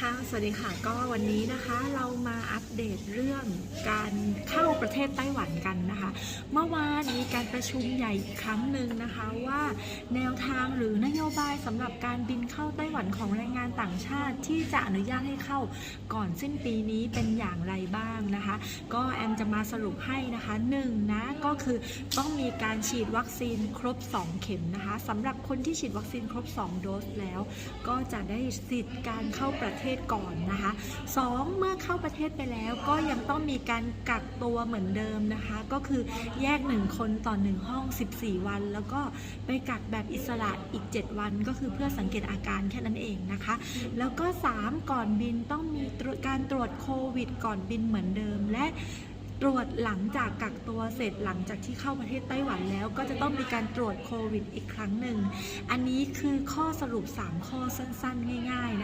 ค่ะ สวัสดีค่ะ ก็วันนี้นะคะเรามาอัปเดตเรื่องการเข้าประเทศไต้หวันกันนะคะ เมื่อวานมีการประชุมใหญ่อีกครั้งหนึ่งนะคะว่าแนวทางหรือนโยบายสำหรับการบินเข้าไต้หวันของแรงงานต่างชาติ ที่จะอนุญาตให้เข้าก่อนสิ้นปีนี้เป็นอย่างไรบ้าง นะคะ ก็แอมจะมาสรุปให้นะคะหนึ่งนะก็คือต้องมีการฉีดวัคซีนครบ 2 เข็มนะคะสำหรับคนที่ฉีดวัคซีนครบ 2 โดสแล้ว ก็จะได้สิทธิ์การเข้าประเทศก่อนนะคะ 2. เมื่อเข้าประเทศไปแล้วก็ยังต้องมีการกักตัวเหมือนเดิมนะคะ ก็คือแยก 1 คนต่อ 1 ห้อง 14 วัน แล้วก็ไปกักแบบอิสระอีก 7 วัน ก็คือเพื่อสังเกตอาการแค่นั้นเองนะคะ แล้วก็ 3 ก่อนบินต้องมีตร ตรวจโควิด ก่อนบินเหมือนเดิม และตรวจหลังจากกักตัวเสร็จหลังจากที่เข้าประเทศไต้หวันแล้ว ก็จะต้องมีการตรวจโควิดอีกครั้งหนึ่ง อันนี้คือข้อสรุป 3 ข้อสั้นๆ ง่ายๆนะ